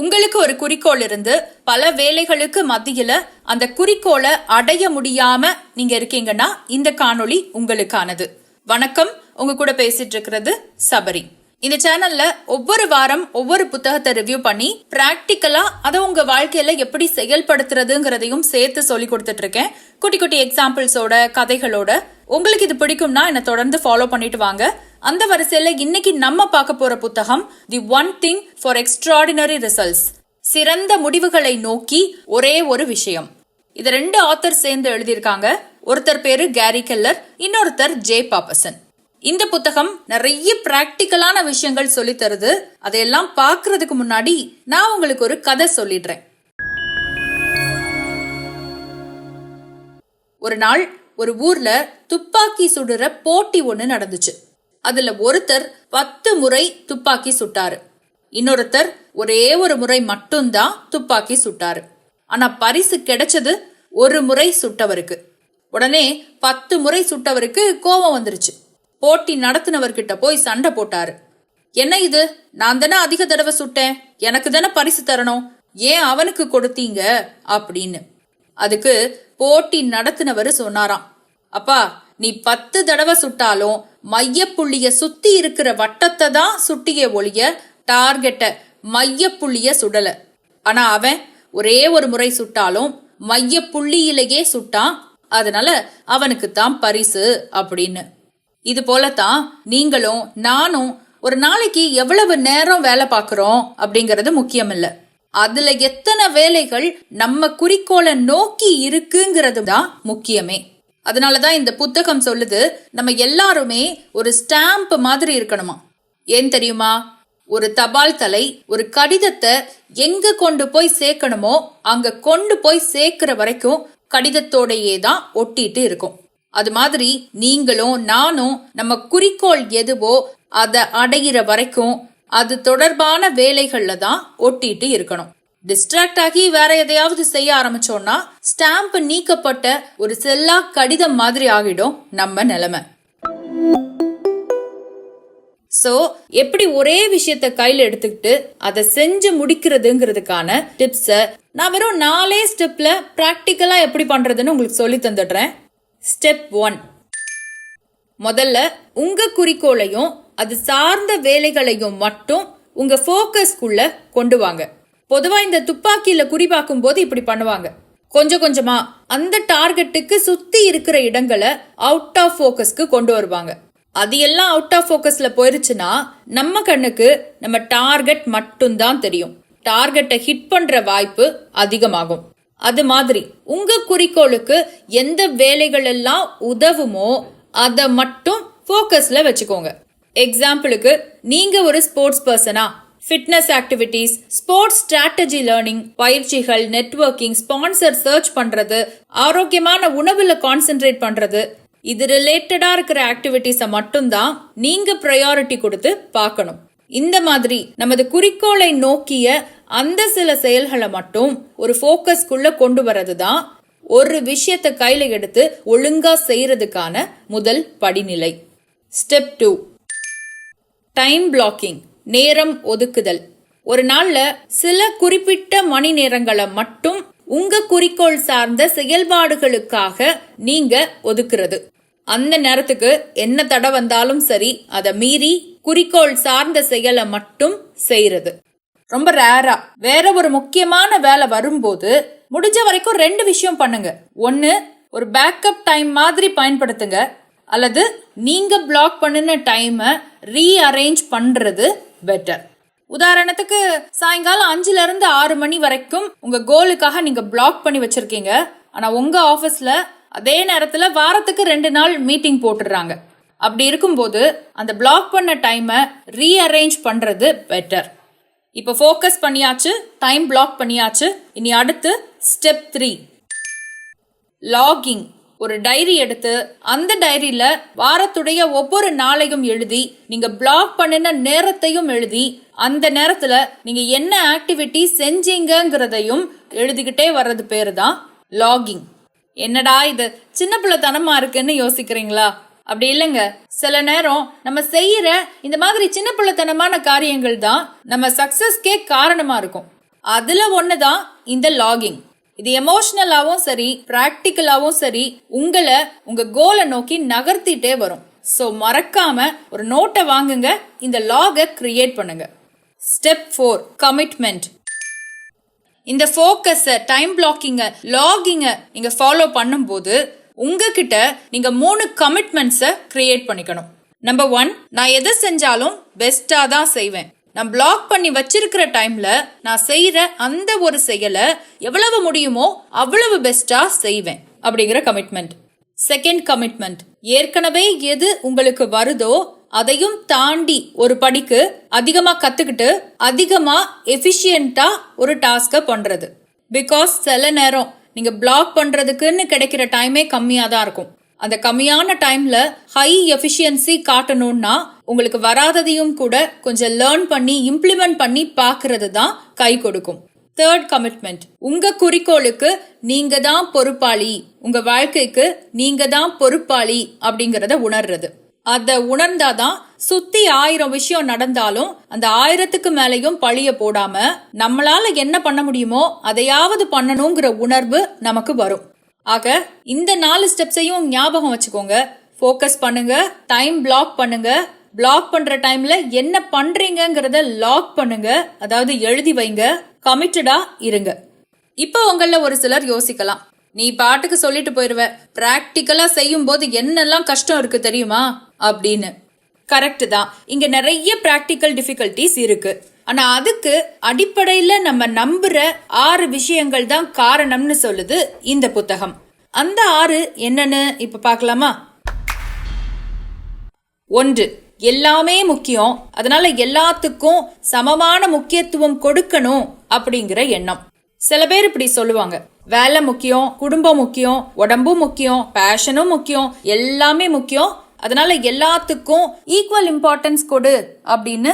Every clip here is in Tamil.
உங்களுக்கு ஒரு குறிக்கோள் இருந்து பல வேலைகளுக்கு மத்தியில அந்த குறிக்கோளை அடைய முடியாம நீங்க இருக்கீங்கன்னா இந்த காணொளி உங்களுக்கானது. வணக்கம். உங்க கூட பேசிட்டு இருக்கிறது சபரி. இந்த சேனல்ல ஒவ்வொரு வாரம் ஒவ்வொரு புத்தகத்தை ரிவ்யூ பண்ணி பிராக்டிக்கலா அதை உங்க வாழ்க்கையில எப்படி செயல்படுத்துறதுங்கிறதையும் சேர்த்து சொல்லி கொடுத்துட்டு இருக்கேன். குட்டி குட்டி எக்ஸாம்பிள்ஸோட கதைகளோட. உங்களுக்கு இது பிடிக்கும்னா என்னை தொடர்ந்து ஃபாலோ பண்ணிட்டு வாங்க. அந்த வரிசையில இன்னைக்கு நம்ம பார்க்க போற புத்தகம் the one thing for extraordinary results சிறந்த முடிவுகளை நோக்கி ஒரே ஒரு விஷயம். இது ரெண்டு ஆத்தர் சேர்ந்து எழுதியிருக்காங்க. ஒருத்தர் பேரு கேரி கெல்லர் இன்னொருத்தர் ஜே பாப்பசன் இந்த புத்தகம் நிறைய பிராக்டிக்கலான விஷயங்கள் சொல்லி தருது. அதையெல்லாம் பாக்குறதுக்கு முன்னாடி நான் உங்களுக்கு ஒரு கதை சொல்லிடுறேன். ஒரு நாள் ஒரு ஊர்ல துப்பாக்கி சுடுற போட்டி ஒண்ணு நடந்துச்சு. அதுல ஒருத்தர் பத்து முறை துப்பாக்கி சுட்டாரு. இன்னொருத்தர் ஒரே ஒரு முறை மட்டும்தான் துப்பாக்கி சுட்டாரு. ஆனா பரிசு கிடைச்சது ஒரு முறை சுட்டவருக்கு. உடனே பத்து முறை சுட்டவருக்கு கோபம் வந்துருச்சு. போட்டி நடத்தினவர்கிட்ட போய் சண்டை போட்டாரு. என்ன இது? நான் தானே அதிக தடவை சுட்டேன். எனக்கு தானே பரிசு தரணும். ஏன் அவனுக்கு கொடுத்தீங்க? அப்படின்னு. அதுக்கு போட்டி நடத்தினவர் சொன்னாராம். அப்பா நீ பத்து தடவை சுட்டாலும் மையப்புள்ளிய சுத்தி இருக்கிற வட்டத்தை தான் சுட்டிய ஒழிய டார்கெட்ட மையப்புள்ளிய சுடல. ஆனா அவன் ஒரே ஒரு முறை சுட்டாலும் மைய புள்ளியிலேயே சுட்டான். அதனால அவனுக்கு தான் பரிசு அப்படின்னு. இது போலத்தான் நீங்களும் நானும் ஒரு நாளைக்கு எவ்வளவு நேரம் வேலை பார்க்கறோம் அப்படிங்கறது முக்கியம் இல்ல அதுல எத்தனை வேலைகள் நம்ம குறிக்கோளை நோக்கி இருக்குங்கிறது தான் முக்கியமே. அதனாலதான் இந்த புத்தகம் சொல்லுது நம்ம எல்லாருமே ஒரு ஸ்டாம்ப் மாதிரி இருக்கணுமா? ஏன் தெரியுமா? ஒரு தபால் தலை ஒரு கடிதத்தை எங்க கொண்டு போய் சேர்க்கணுமோ அங்க கொண்டு போய் சேர்க்கிற வரைக்கும் கடிதத்தோடையே தான் ஒட்டிட்டு இருக்கும். அது மாதிரி நீங்களும் நானும் நம்ம குறிக்கோள் எதுவோ அதை அடையிற வரைக்கும் அது தொடர்பான வேலைகள்ல தான் ஒட்டிட்டு இருக்கணும். டிஸ்ட்ராக்ட் ஆகி வேற எதையாவது செய்ய ஆரம்பிச்சோம்னா ஸ்டாம்ப் நீக்கப்பட்ட ஒரு செல்லா கடிதம் மாதிரி ஆகிடும் நம்ம நிலைமை. சோ எப்படி ஒரே விஷயத்த கையில எடுத்துக்கிட்டு அதை செஞ்சு முடிக்கிறதுங்கிறதுக்கான டிப்ஸ நான் வெறும் நாலே ஸ்டெப்ல பிராக்டிக்கலா எப்படி பண்றதுன்னு உங்களுக்கு சொல்லி தந்துடுறேன். ஸ்டெப் ஒன் முதல்ல உங்க குறிக்கோளையும் அது சார்ந்த வேலைகளையும் மட்டும் உங்க ஃபோக்கஸ்க்குள்ள கொண்டு வாங்க. பொதுவா இந்த துப்பாக்கியில குறிபாக்கும் போது இப்படி பண்ணுவாங்க. கொஞ்சம் கொஞ்சமா அந்த டார்கெட்டுக்கு சுத்தி இருக்கிற இடங்களை அவுட் ஆஃப் ஃபோக்கஸ்க்கு கொண்டு வருவாங்க. அது எல்லாம் அவுட் ஆஃப் ஃபோக்கஸ்ல போயிருச்சுன்னா நம்ம கண்ணுக்கு நம்ம டார்கெட் மட்டும்தான் தெரியும். டார்கெட்டை ஹிட் பண்ற வாய்ப்பு அதிகமாகும். அது மாதிரி உங்க குறிக்கோளுக்கு எந்த வேலைகள் எல்லாம் உதவுமோ அதை மட்டும் ஃபோக்கஸ்ல வச்சுக்கோங்க. எக்ஸாம்பிளுக்கு நீங்க ஒரு ஸ்போர்ட்ஸ் பர்சனா fitness activities sports strategy learning பயிற்சிகள் நெட்வொர்க்கிங் ஸ்பான்சர் சர்ச் பண்றது ஆரோக்கியமான உணவுல கான்சென்ட்ரேட் பண்றது. இது ரிலேட்டடா இருக்கிற ஆக்டிவிட்டிஸை மட்டும்தான் நீங்க ப்ரையாரிட்டி கொடுத்து பார்க்கணும். இந்த மாதிரி நமது குறிக்கோளை நோக்கிய அந்த சில செயல்களை மட்டும் ஒரு ஃபோக்கஸ்க்குள்ள கொண்டு வரது தான் ஒரு விஷயத்தை கையில எடுத்து ஒழுங்கா செய்யறதுக்கான முதல் படிநிலை. ஸ்டெப் டூ டைம் பிளாக்கிங் நேரம் ஒதுக்குதல். ஒரு நாள்ல சில குறிப்பிட்ட மணி நேரங்களை மட்டும் உங்க குறிக்கோள் சார்ந்த செயல்பாடுகளுக்காக நீங்க ஒதுக்குறது. அந்த நேரத்துக்கு என்ன தடை வந்தாலும் சரி அதை மீறி குறிக்கோள் சார்ந்த செயலை மட்டும் செய்யறது ரொம்ப ரேரா. வேற ஒரு முக்கியமான வேலை வரும்போது முடிஞ்ச வரைக்கும் ரெண்டு விஷயம் பண்ணுங்க. ஒன்னு ஒரு பேக்கப் டைம் மாதிரி பயன்படுத்துங்க. அல்லது நீங்க பிளாக் பண்ணின டைமை ரீஅரேஞ்ச் பண்றது பெட்டர் உதாரணத்துக்கு சாயங்காலம் அஞ்சுல இருந்து ஆறு மணி வரைக்கும் உங்க கோலுக்காக நீங்க பிளாக் பண்ணி வச்சிருக்கீங்க. ஆனா உங்க ஆபீஸ்ல அதே நேரத்துல வாரத்துக்கு ரெண்டு நாள் மீட்டிங் போட்டுடுறாங்க அப்படி இருக்கும்போது அந்த பிளாக் பண்ண டைமை ரீஅரேஞ்ச் பண்றது பெட்டர் இப்போ ஃபோக்கஸ் பண்ணியாச்சு டைம் பிளாக் பண்ணியாச்சு. இனி அடுத்து ஸ்டெப் த்ரீ லாகிங் ஒரு டைரி எடுத்து அந்த டைரியில வாரத்துடைய ஒவ்வொரு நாளையும் எழுதி நீங்க பிளாக் பண்ணின நேரத்தையும் எழுதி அந்த நேரத்துல நீங்க என்ன ஆக்டிவிட்டி செஞ்சீங்கங்கிறதையும் எழுதிக்கிட்டே வர்றது பேரு தான் லாகிங் என்னடா இது? சின்ன பிள்ளைத்தனமா இருக்குன்னு யோசிக்கிறீங்களா? அப்படி இல்லைங்க. சில நேரம் நம்ம செய்யற இந்த மாதிரி சின்ன பிள்ளைத்தனமான காரியங்கள் தான் நம்ம சக்சஸ்க்கே காரணமா இருக்கும். அதுல ஒண்ணுதான் இந்த லாகிங் இது எமோஷனலாவும் சரி பிராக்டிக்கலாவும் சரி உங்களை உங்க கோலை நோக்கி நகர்த்திட்டே வரும். ஸோ மறக்காம ஒரு நோட்டை வாங்குங்க இந்த லாகை கிரியேட் பண்ணுங்க. ஸ்டெப் ஃபோர் கமிட்மெண்ட் இந்த ஃபோக்கஸை டைம் பிளாக்கிங்கை லாகிங்கை நீங்கள் ஃபாலோ பண்ணும்போது உங்ககிட்ட நீங்கள் மூணு கமிட்மெண்ட்ஸை கிரியேட் பண்ணிக்கணும். நம்பர் ஒன் நான் எதை செஞ்சாலும் பெஸ்ட்டாக தான் செய்வேன். நான் பிளாக் பண்ணி வச்சிருக்கிற டைம்ல நான் செய்யற அந்த ஒரு செயலை எவ்வளவு முடியுமோ அவ்வளவு பெஸ்டா செய்வேன் அப்படிங்கிற கமிட்மெண்ட் செகண்ட் கமிட்மெண்ட் ஏற்கனவே எது உங்களுக்கு வருதோ அதையும் தாண்டி ஒரு படிக்கு அதிகமா கத்துக்கிட்டு அதிகமா எஃபிஷியண்டா ஒரு டாஸ்க பண்றது. பிகாஸ் சில நேரம் நீங்க பிளாக் பண்றதுக்குன்னு கிடைக்கிற டைமே கம்மியா தான் இருக்கும். அந்த கம்மியான டைம்ல ஹை எஃபிஷியன்சி காட்டணும்னா உங்களுக்கு வராததையும் கூட கொஞ்சம் லேர்ன் பண்ணி இம்ப்ளிமெண்ட் பண்ணி பார்க்கறது தான் கை கொடுக்கும். தேர்ட் கமிட்மெண்ட் உங்க குறிக்கோளுக்கு நீங்க தான் பொறுப்பாளி. உங்க வாழ்க்கைக்கு நீங்க தான் பொறுப்பாளி அப்படிங்கறத உணர்றது. அத உணர்ந்தாதான் சுத்தி ஆயிரம் விஷயம் நடந்தாலும் அந்த ஆயிரத்துக்கு மேலையும் பழிய போடாம நம்மளால என்ன பண்ண முடியுமோ அதையாவது பண்ணணுங்கிற உணர்வு நமக்கு வரும். ஆக இந்த நாலு ஸ்டெப்ஸையும் ஞாபகம் வச்சுக்கோங்க. ஃபோக்கஸ் பண்ணுங்க டைம் பிளாக் பண்ணுங்க பிளாக் பண்ற டைம்ல என்ன பண்றீங்கிறத லாக் பண்ணுங்க. அதாவது எழுதி வைங்க. கமிட்டடா இருங்க. இப்போ உங்கள ஒரு சிலர் யோசிக்கலாம். நீ பாட்டுக்கு சொல்லிட்டு போயிருவ. பிராக்டிக்கலா செய்யும் போது என்னெல்லாம் கஷ்டம் இருக்கு தெரியுமா? அப்படின்னு. கரெக்ட் தான். இங்க நிறைய பிராக்டிக்கல் டிஃபிகல்டிஸ் இருக்கு. ஆனா அதுக்கு அடிப்படையில நம்ம நம்புற ஆறு விஷயங்கள் தான் காரணம்னு சொல்லுது இந்த புத்தகம். அந்த ஆறு என்னன்னு இப்ப பார்க்கலாமா? ஒன்று. எல்லாமே முக்கியம். அதனால எல்லாத்துக்கும் சமமான முக்கியத்துவம் கொடுக்கணும் அப்படிங்கிற எண்ணம். சில பேர் இப்படி சொல்லுவாங்க. வேலை முக்கியம் குடும்பம் முக்கியம் உடம்பும் முக்கியம் பேஷனும் முக்கியம் எல்லாமே முக்கியம். அதனால எல்லாத்துக்கும் ஈக்குவல் இம்பார்ட்டன்ஸ் கொடு அப்படின்னு.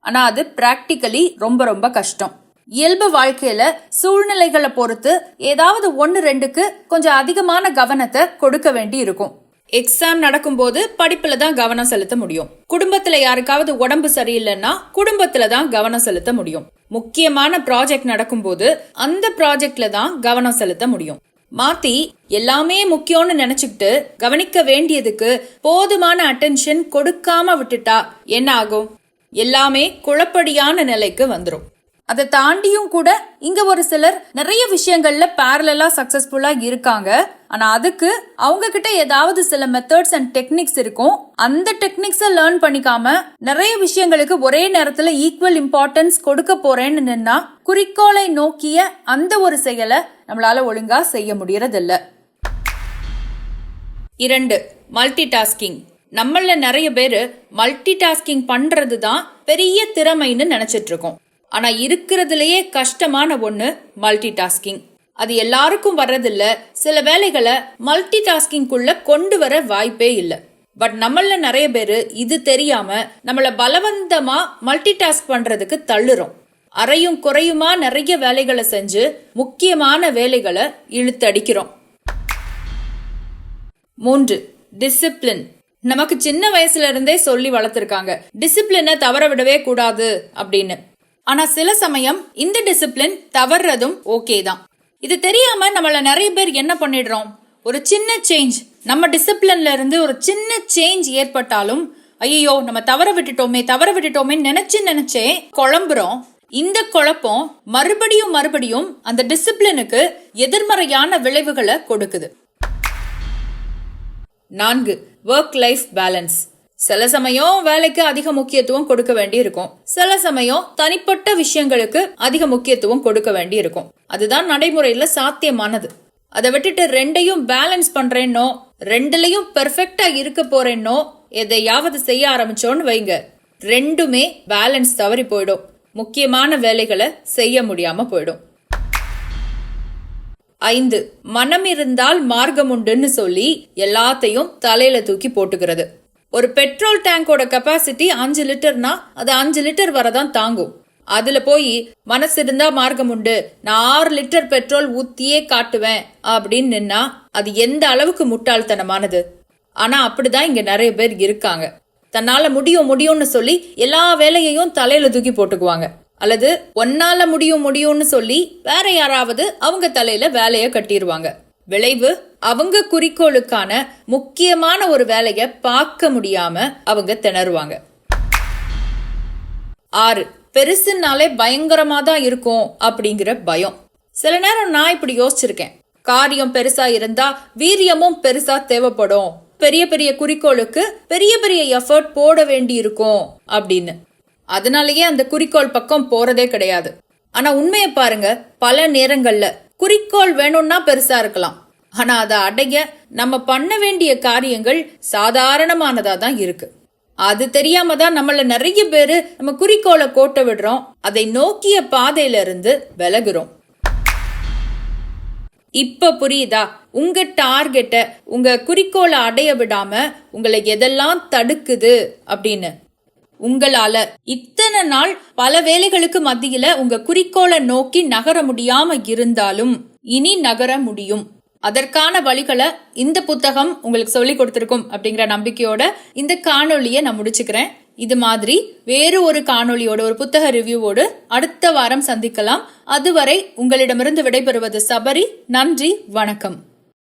ஆனா அது பிராக்டிக்கலி ரொம்ப ரொம்ப கஷ்டம். இயல்பு வாழ்க்கையில சூழ்நிலைகளை பொறுத்து ஏதாவது ஒன்று ரெண்டுக்கு கொஞ்சம் அதிகமான கவனத்தை கொடுக்க வேண்டி இருக்கும் எக்ஸாம் நடக்கும்போது படிப்புல தான் கவனம் செலுத்த முடியும். குடும்பத்துல யாருக்காவது உடம்பு சரியில்லைன்னா குடும்பத்துல தான் கவனம் செலுத்த முடியும். முக்கியமான ப்ராஜெக்ட் நடக்கும்போது அந்த ப்ராஜெக்ட்ல தான் கவனம் செலுத்த முடியும். மாத்தி எல்லாமே முக்கியம்னு நினைச்சுக்கிட்டு கவனிக்க வேண்டியதுக்கு போதுமான அட்டென்ஷன் கொடுக்காம விட்டுட்டா என்ன ஆகும்? எல்லாமே குழப்படியான நிலைக்கு வந்துடும் அதை தாண்டியும் கூட இங்க ஒரு சிலர் நிறைய விஷயங்கள்ல பேரலா சக்சஸ்ஃபுல்லா இருக்காங்க. ஆனா அதுக்கு அவங்க கிட்ட ஏதாவது சில மெத்தட்ஸ் அண்ட் டெக்னிக்ஸ் இருக்கும். அந்த டெக்னிக்ஸை லேர்ன் பண்ணிக்காம நிறைய விஷயங்களுக்கு ஒரே நேரத்துல ஈக்குவல் இம்பார்ட்டன்ஸ் கொடுக்க போறேன்னு நின்னா குறிக்கோளை நோக்கிய அந்த ஒரு செயலை நம்மளால ஒழுங்கா செய்ய முடியறதில்ல. இரண்டு மல்டி டாஸ்கிங் நம்மள நிறைய பேரு மல்டி டாஸ்கிங் பண்றது தான் பெரிய திறமைன்னு நினைச்சிட்டு இருக்கோம். ஆனா இருக்கிறதுலயே கஷ்டமான ஒண்ணு மல்டி டாஸ்கிங் அது எல்லாருக்கும் வர்றதில்ல. சில வேலைகளை மல்டி டாஸ்கிங்குள்ள கொண்டு வர வாய்ப்பே இல்லை. பட் நம்மள நிறைய பேர் இது தெரியாம நம்மள பலவந்தமா மல்டி டாஸ்க் பண்றதுக்கு தள்ளுறோம். அறையும் குறையுமா நிறைய வேலைகளை செஞ்சு முக்கியமான வேலைகளை இழுத்தடிக்கிறோம் மூன்று டிசிப்ளின் நமக்கு சின்ன வயசுல இருந்தே சொல்லி வளர்த்துருக்காங்க. டிசிப்ளினை தவற விடவே கூடாது அப்படின்னு. ஆனா சில சமயம் இந்த டிசிப்ளின் தவறுறதும் ஓகே தான். இது தெரியாம நம்மள நிறைய பேர் என்ன பண்ணிடுறோம்? ஒரு சின்ன சேஞ்ச் நம்ம டிசிப்ளின்ல இருந்து ஒரு சின்ன சேஞ்ச் ஏற்பட்டாலும் ஐயோ நம்ம தவற விட்டுட்டோமே தவற விட்டுட்டோமே நினைச்சு நினைச்சே குழம்புறோம். இந்த குழப்பம் மறுபடியும் மறுபடியும் அந்த டிசிப்ளினுக்கு எதிர்மறையான விளைவுகளை கொடுக்குது. நான்கு ஒர்க் லைஃப் பேலன்ஸ் சில சமயம் வேலைக்கு அதிக முக்கியத்துவம் கொடுக்க வேண்டி இருக்கும் சில சமயம் தனிப்பட்ட விஷயங்களுக்கு அதிக முக்கியத்துவம் கொடுக்க வேண்டி இருக்கும் அதுதான் நடைமுறையில சாத்தியமானது. அதை விட்டுட்டு ரெண்டையும் பேலன்ஸ் பண்றேன்னோ ரெண்டுலயும் பெர்ஃபெக்டா இருக்க போறேன்னோ எதையாவது செய்ய ஆரம்பிச்சோன்னு வைங்க. ரெண்டுமே பேலன்ஸ் தவறி போயிடும். முக்கியமான வேலைகளை செய்ய முடியாம போயிடும். ஐந்து மனம் இருந்தால் மார்க்கம் உண்டுன்னு சொல்லி எல்லாத்தையும் தலையில தூக்கி போட்டுக்கிறது. ஒரு பெட்ரோல் டேங்கோட கெப்பாசிட்டி அஞ்சு லிட்டர்னா அது அஞ்சு லிட்டர் வரதான் தாங்கும். அதுல போய் மனசு இருந்தா மார்க்கம் உண்டு. நான் ஆறு லிட்டர் பெட்ரோல் ஊத்தியே காட்டுவேன் அப்படின்னு நின்னா அது எந்த அளவுக்கு முட்டாள்தனமானது? ஆனா அப்படிதான் இங்க நிறைய பேர் இருக்காங்க. தன்னால முடியும் முடியும்னு சொல்லி எல்லா வேலையையும் தலையில தூக்கி போட்டுக்குவாங்க. அல்லது ஒன்னால முடியும் முடியும்னு சொல்லி வேற யாராவது அவங்க தலையில வேலையை கட்டிடுவாங்க விளைவு அவங்க குறிக்கோளுக்கான முக்கியமான ஒரு வேலைய பார்க்க முடியாம அவங்க திணறுவாங்க. ஆறு பெருசுனாலே பயங்கரமா தான் இருக்கும் அப்படிங்கிற பயம். சில நேரம் நான் இப்படி யோசிச்சிருக்கேன். காரியம் பெருசா இருந்தா வீரியமும் பெருசா தேவைப்படும். பெரிய பெரிய குறிக்கோளுக்கு பெரிய பெரிய எஃபர்ட் போட வேண்டி இருக்கும் அப்படின்னு. அதனாலயே அந்த குறிக்கோள் பக்கம் போறதே கிடையாது. ஆனா உண்மையை பாருங்க பல நேரங்கள்ல குறிக்கோள் வேணும்னா பெருசா இருக்கலாம். ஆனா அதை அடைய நம்ம பண்ண வேண்டிய காரியங்கள் சாதாரணமானதா தான் இருக்கு. அது தெரியாம தான் நம்மள நிறைய பேரு நம்ம குறிக்கோளை கோட்ட விடுறோம். அதை நோக்கிய பாதையில இருந்து விலகுறோம். இப்ப புரியுதா? உங்க டார்கெட்டை உங்க குறிக்கோளை அடைய விடாம உங்களை எதெல்லாம் தடுக்குது அப்படின்னு. உங்களால. இத்தனை நாள் பல வேலைகளுக்கு மத்தியில உங்க குறிக்கோளை நோக்கி நகர முடியாம இருந்தாலும் இனி நகர முடியும். அதற்கான வழிகளை இந்த புத்தகம் உங்களுக்கு சொல்லி கொடுத்திருக்கும் அப்படிங்கிற நம்பிக்கையோட இந்த காணொளியை நான் முடிச்சுக்கிறேன். இது மாதிரி வேறு ஒரு காணொலியோட ஒரு புத்தக ரிவ்யூவோடு அடுத்த வாரம் சந்திக்கலாம். அதுவரை உங்களிடமிருந்து விடைபெறுவது சபரி. நன்றி வணக்கம்.